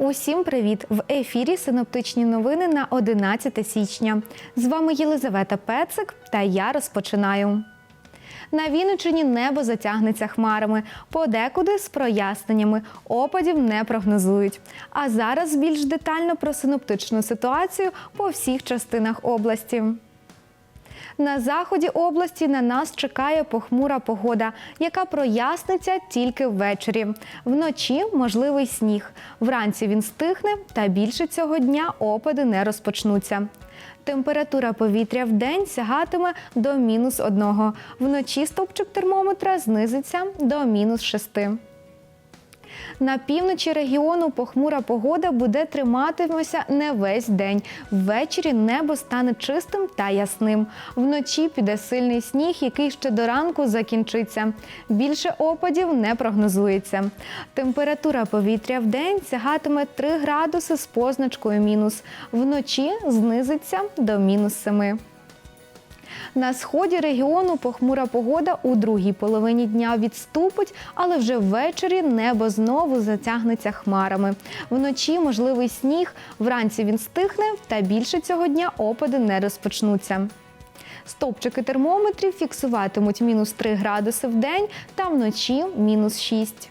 Усім привіт! В ефірі синоптичні новини на 11 січня. З вами Єлизавета Пецик та я розпочинаю. На Вінниччині небо затягнеться хмарами, подекуди з проясненнями. Опадів не прогнозують. А зараз більш детально про синоптичну ситуацію по всіх частинах області. На заході області на нас чекає похмура погода, яка проясниться тільки ввечері. Вночі можливий сніг. Вранці він стихне, та більше цього дня опади не розпочнуться. Температура повітря в день сягатиме до мінус одного. Вночі стопчик термометра знизиться до мінус шести. На півночі регіону похмура погода буде триматимеся не весь день. Ввечері небо стане чистим та ясним. Вночі піде сильний сніг, який ще до ранку закінчиться. Більше опадів не прогнозується. Температура повітря в день сягатиме 3 градуси з позначкою мінус. Вночі знизиться до мінус 7. На сході регіону похмура погода у другій половині дня відступить, але вже ввечері небо знову затягнеться хмарами. Вночі можливий сніг, вранці він стихне, та більше цього дня опади не розпочнуться. Стопчики термометрів фіксуватимуть мінус 3 градуси в день та вночі мінус 6.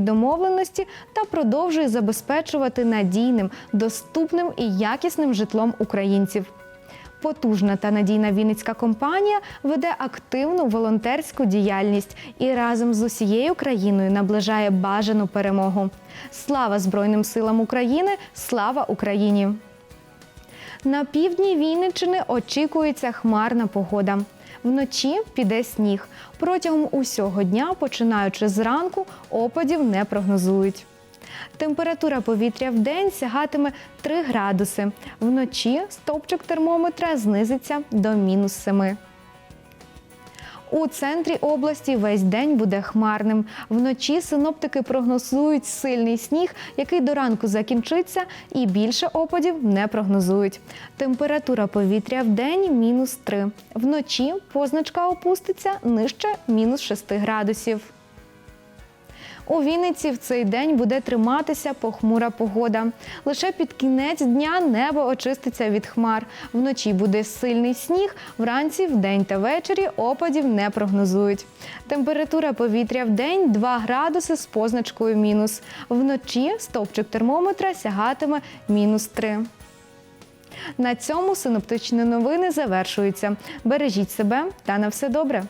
домовленості та продовжує забезпечувати надійним, доступним і якісним житлом українців. Потужна та надійна Вінницька компанія веде активну волонтерську діяльність і разом з усією країною наближає бажану перемогу. Слава Збройним силам України! Слава Україні! На півдні Вінниччини очікується хмарна погода. Вночі піде сніг. Протягом усього дня, починаючи зранку, опадів не прогнозують. Температура повітря в день сягатиме 3 градуси. Вночі стопчик термометра знизиться до мінус 7. У центрі області весь день буде хмарним. Вночі синоптики прогнозують сильний сніг, який до ранку закінчиться, і більше опадів не прогнозують. Температура повітря в день мінус 3. Вночі позначка опуститься нижче мінус 6 градусів. У Вінниці в цей день буде триматися похмура погода. Лише під кінець дня небо очиститься від хмар. Вночі буде сильний сніг, вранці, вдень та ввечері опадів не прогнозують. Температура повітря в день 2 градуси з позначкою мінус. Вночі стовпчик термометра сягатиме мінус 3. На цьому синоптичні новини завершуються. Бережіть себе та на все добре.